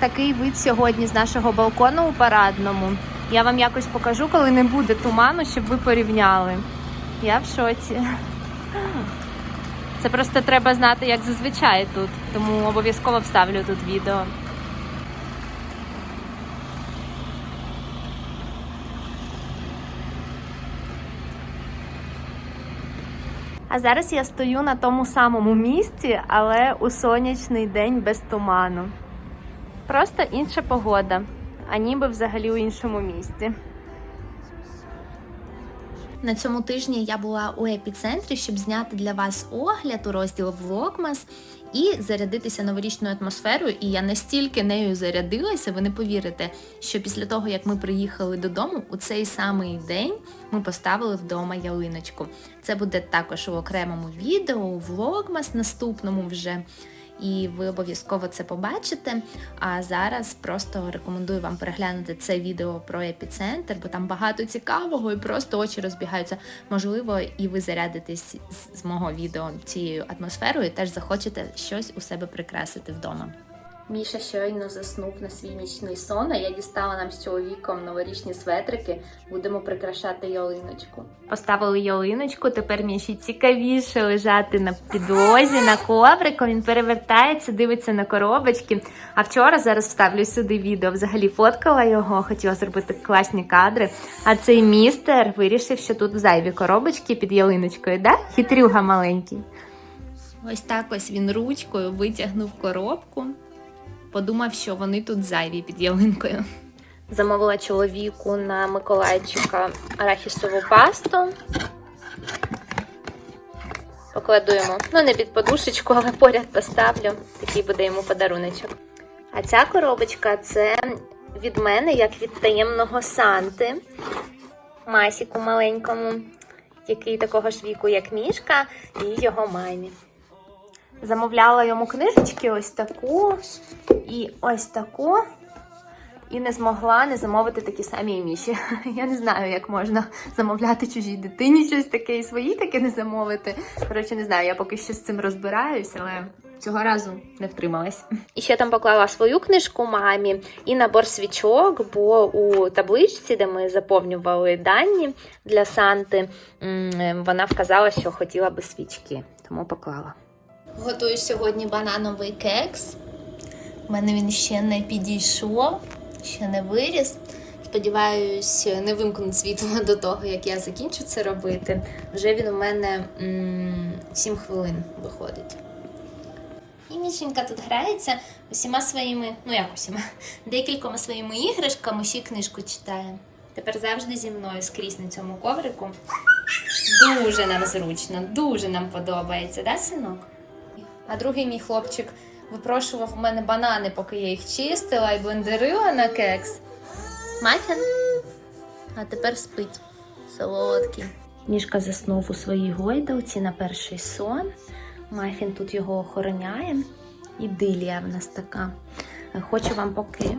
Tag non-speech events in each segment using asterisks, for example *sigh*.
такий вид сьогодні з нашого балкону у парадному. Я вам якось покажу, коли не буде туману, щоб ви порівняли. Я в шоці. Це просто треба знати, як зазвичай тут, тому обов'язково вставлю тут відео. А зараз я стою на тому самому місці, але у сонячний день без туману. Просто інша погода, а ніби взагалі у іншому місці. На цьому тижні я була у епіцентрі, щоб зняти для вас огляд у розділ Vlogmas і зарядитися новорічною атмосферою. І я настільки нею зарядилася, ви не повірите, що після того, як ми приїхали додому, у цей самий день ми поставили вдома ялиночку. Це буде також у окремому відео, у Vlogmas наступному вже. І ви обов'язково це побачите. А зараз просто рекомендую вам переглянути це відео про епіцентр, бо там багато цікавого і просто очі розбігаються. Можливо, і ви зарядитесь з- мого відео цією атмосферою, і теж захочете щось у себе прикрасити вдома. Міша щойно заснув на свій нічний сон, а я дістала нам з чоловіком новорічні светрики. Будемо прикрашати ялиночку. Поставили ялиночку, тепер Міші цікавіше лежати на підлозі, на коврику. Він перевертається, дивиться на коробочки. А вчора зараз вставлю сюди відео. Взагалі фоткала його, хотіла зробити класні кадри. А цей містер вирішив, що тут зайві коробочки під ялиночкою, да? Хитрюга маленький. Ось так ось він ручкою витягнув коробку. Подумав, що вони тут зайві під ялинкою. Замовила чоловіку на Миколайчика арахісову пасту. Покладу йому, ну не під подушечку, але поряд поставлю. Такий буде йому подаруночок. А ця коробочка це від мене, як від таємного Санти. Масіку маленькому, який такого ж віку, як мішка, і його мамі. Замовляла йому книжечки ось таку і ось таку. І не змогла не замовити такі самі міші. *laughs* Я не знаю, як можна замовляти чужій дитині щось таке і своїй таке не замовити. Коротше, не знаю, я поки що з цим розбираюсь, але цього разу не втрималась. І ще там поклала свою книжку мамі і набор свічок, бо у табличці, де ми заповнювали дані для Санти, вона вказала, що хотіла би свічки, тому поклала. Готую сьогодні банановий кекс. У мене він ще не підійшов, ще не виріс. Сподіваюсь, не вимкнуть світло до того, як я закінчу це робити. Вже він у мене м, 7 хвилин виходить. І Мішенька тут грається усіма своїми, ну як усіма, декількома своїми іграшками, ще й книжку читає. Тепер завжди зі мною скрізь на цьому коврику. Дуже нам зручно, дуже нам подобається, да, синок? А другий мій хлопчик випрошував у мене банани, поки я їх чистила і блендерила на кекс. Мафін? А тепер спить. Солодкий. Мішка заснув у своїй гойдалці на перший сон. Мафін тут його охороняє. Ідилія в нас така. Хочу вам поки,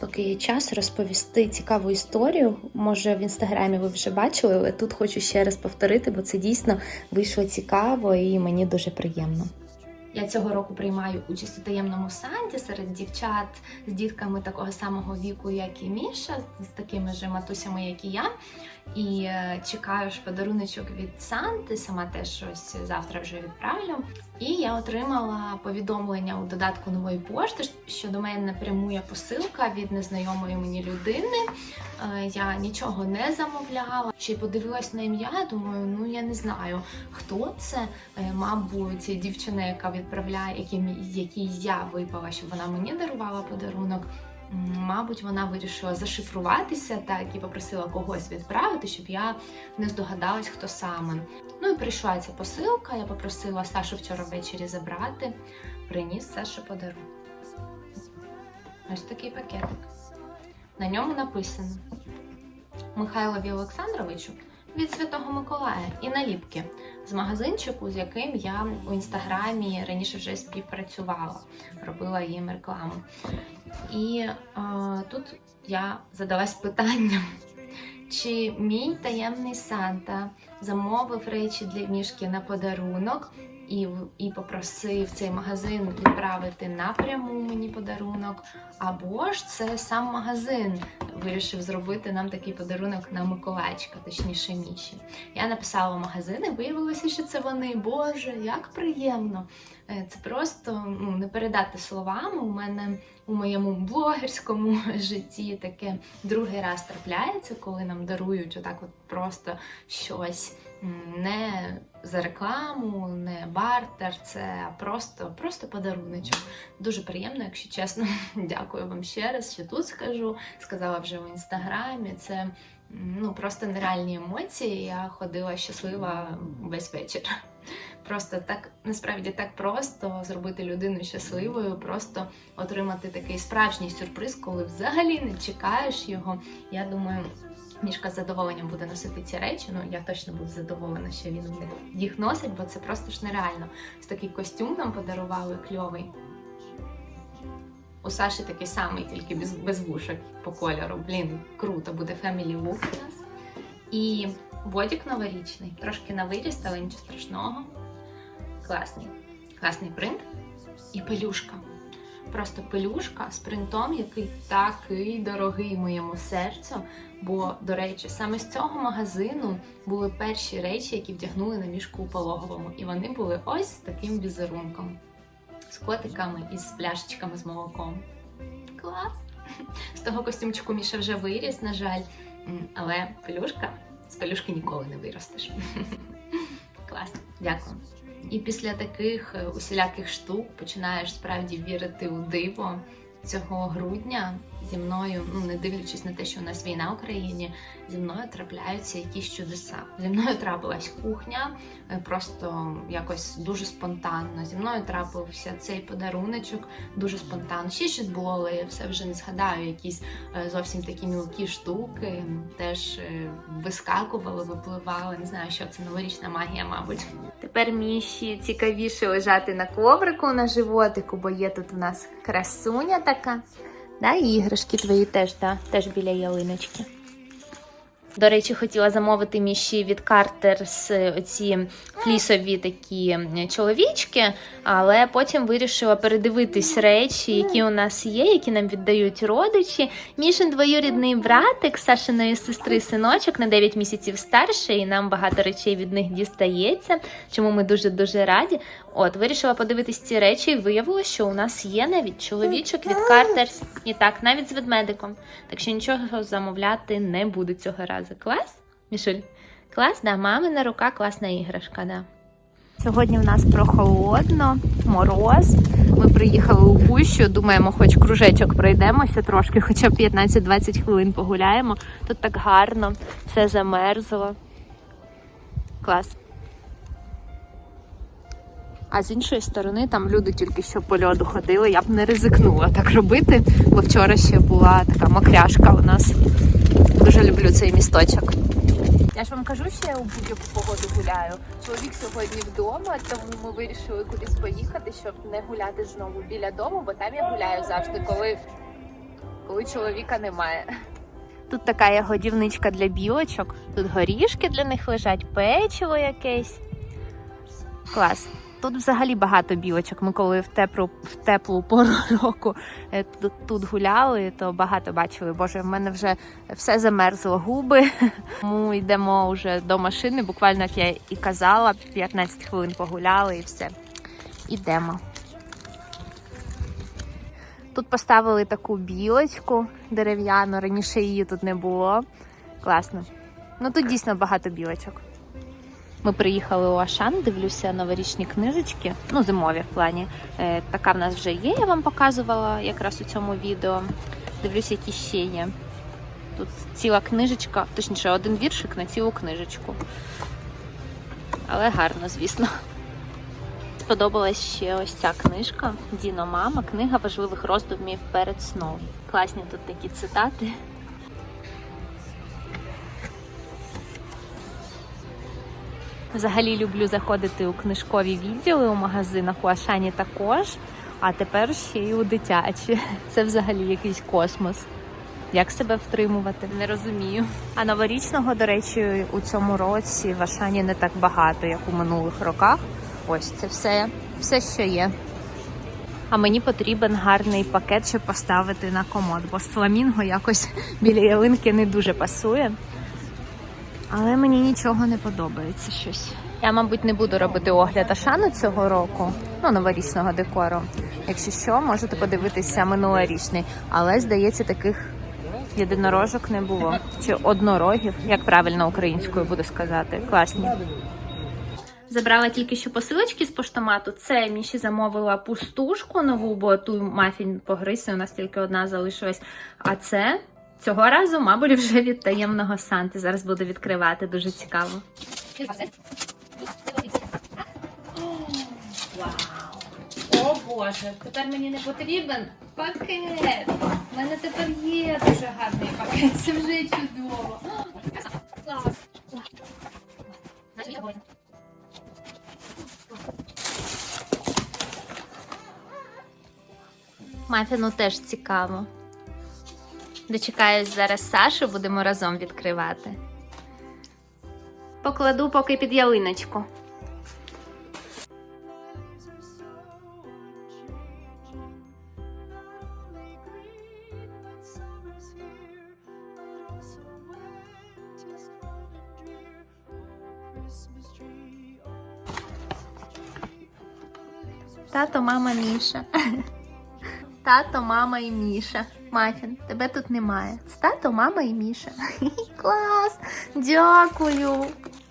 поки є час розповісти цікаву історію. Може, в інстаграмі ви вже бачили, але тут хочу ще раз повторити, бо це дійсно вийшло цікаво і мені дуже приємно. Я цього року приймаю участь у таємному санті серед дівчат з дітками такого самого віку, як і Міша, з такими ж матусями, як і я. І е, чекаю ж подаруночок від Санти, сама теж щось завтра вже відправлю. І я отримала повідомлення у додатку нової пошти, що до мене напрямує посилка від незнайомої мені людини. Е, Я нічого не замовляла. Ще й подивилась на ім'я. Думаю, ну я не знаю, хто це. Е, Мабуть, дівчина, яка відправляє, якій я випала, щоб вона мені дарувала подарунок. Мабуть, вона вирішила зашифруватися так і попросила когось відправити, щоб я не здогадалась, хто саме. Ну і прийшла ця посилка. Я попросила Сашу вчора ввечері забрати. Приніс Сашу подарунок. Ось такий пакетик. На ньому написано Михайлові Олександровичу від Святого Миколая і наліпки з магазинчику, з яким я у інстаграмі раніше вже співпрацювала, робила їм рекламу. І е, тут я задалась питанням, чи мій таємний Санта замовив речі для мішки на подарунок і, і попросив цей магазин відправити напряму мені подарунок, або ж це сам магазин вирішив зробити нам такий подарунок на Миколаївчика, точніше Міші. Я написала в магазин і виявилося, що це вони. Боже, як приємно! Е, Це просто ну, не передати словами. У мене у моєму блогерському *laughs* житті таке другий раз трапляється, коли нам дарують отак, от просто щось не за рекламу, не бартер, це просто, просто подаруночок. Дуже приємно, якщо чесно. *laughs* Дякую вам ще раз, що тут скажу. Сказала вже в інстаграмі. Це ну просто нереальні емоції. Я ходила щаслива весь вечір. Просто так насправді так просто зробити людину щасливою, просто отримати такий справжній сюрприз, коли взагалі не чекаєш його. Я думаю, Мішка з задоволенням буде носити ці речі. Ну я точно буду задоволена, що він їх носить, бо це просто ж нереально. Ось такий костюм нам подарували кльовий. У Саші такий самий, тільки без, без вушок по кольору. Блін, круто, буде Family Look у нас. І бодік новорічний, трошки на виріст, але нічого страшного. Класний. Класний принт. І пелюшка. Просто пелюшка з принтом, який такий дорогий моєму серцю. Бо, до речі, саме з цього магазину були перші речі, які вдягнули на мішку у пологовому. І вони були ось з таким візерунком. З котиками і з пляшечками з молоком. Клас! З того костюмчику Міша вже виріс, на жаль. Але пелюшка з пелюшки ніколи не виростеш. *laughs* Клас, дякую. І після таких е, усіляких штук починаєш справді вірити у диво. Цього грудня зі мною, ну не дивлячись на те, що у нас війна в Україні, зі мною трапляються якісь чудеса. Зі мною трапилась кухня, е, просто якось дуже спонтанно. Зі мною трапився цей подаруночок дуже спонтанно. Ще щось було, але я все вже не згадаю. Якісь е, зовсім такі мілкі штуки теж е, вискакували, випливали. Не знаю, що це новорічна магія, мабуть. Тепер Міші цікавіше лежати на коврику на животику, бо є тут у нас красуня така. Да, і іграшки твої теж, да, теж біля ялиночки. До речі, хотіла замовити міші від Картерс оці флісові такі чоловічки, але потім вирішила передивитись речі, які у нас є, які нам віддають родичі. Мішин двоюрідний братик Сашиної сестри синочок на 9 місяців старший, і нам багато речей від них дістається, чому ми дуже дуже раді. От, вирішила подивитись ці речі, і виявилося, що у нас є навіть чоловічок від Картерс. І так, навіть з ведмедиком. Так що нічого замовляти не буду цього разу. Клас? Мішуль? Клас, да, мамина рука класна іграшка, да. Сьогодні в нас прохолодно, мороз. Ми приїхали у гущу, думаємо, хоч кружечок пройдемося трошки, хоча б 15-20 хвилин погуляємо. Тут так гарно, все замерзло. Клас. А з іншої сторони, там люди тільки що по льоду ходили. Я б не ризикнула так робити, бо вчора ще була така мокряшка у нас. Дуже люблю цей місточок. Я ж вам кажу, що я у будь-яку погоду гуляю. Чоловік сьогодні вдома, тому ми вирішили кудись поїхати, щоб не гуляти знову біля дому, бо там я гуляю завжди, коли, коли чоловіка немає. Тут така є годівничка для білочок. Тут горішки для них лежать, печиво якесь. Клас. Тут взагалі багато білочок. Ми коли в теплу, в теплу пору *laughs* року е, тут, тут гуляли, то багато бачили. Боже, в мене вже все замерзло губи. *laughs* Ми йдемо вже до машини. Буквально як я і казала, 15 хвилин погуляли і все. Ідемо. Тут поставили таку білочку дерев'яну, раніше її тут не було. Класно. Ну тут дійсно багато білочок. Ми приїхали у Ашан, дивлюся новорічні книжечки, ну зимові в плані. Е, така в нас вже є, я вам показувала якраз у цьому відео. Дивлюся, які ще є. Тут ціла книжечка, точніше, один віршик на цілу книжечку. Але гарно, звісно. Сподобалась ще ось ця книжка Діно Мама, книга важливих роздумів перед сном. Класні тут такі цитати. Взагалі люблю заходити у книжкові відділи у магазинах у Ашані також. А тепер ще й у дитячі. Це взагалі якийсь космос. Як себе втримувати? Не розумію. А новорічного, до речі, у цьому році в Ашані не так багато, як у минулих роках. Ось це все, все, що є. А мені потрібен гарний пакет, щоб поставити на комод, бо з фламінго якось біля ялинки не дуже пасує. Але мені нічого не подобається щось. Я, мабуть, не буду робити огляд Ашану цього року, ну, новорічного декору. Якщо що, можете подивитися минулорічний. Але, здається, таких єдинорожок не було. Чи однорогів, як правильно українською буду сказати. Класні. Забрала тільки що посилочки з поштомату. Це Міші замовила пустушку нову, бо ту мафін погризся, у нас тільки одна залишилась. А це цього разу, мабуть, вже від таємного Санти. Зараз буду відкривати, дуже цікаво. Вау! О Боже, тепер мені не потрібен пакет. У мене тепер є дуже гарний пакет. Це вже чудово. Мафіну теж цікаво. Дочекаюсь зараз Сашу, будемо разом відкривати. Покладу поки під ялиночку. Тато, мама, Міша. *laughs* Тато, мама і Міша. Мафін, тебе тут немає. Це тато, мама і Міша. *laughs* Клас! Дякую!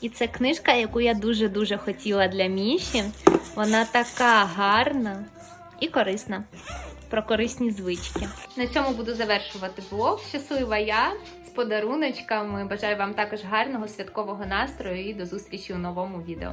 І це книжка, яку я дуже-дуже хотіла для Міші. Вона така гарна і корисна. Про корисні звички. На цьому буду завершувати влог. Щаслива я з подаруночками. Бажаю вам також гарного святкового настрою і до зустрічі у новому відео.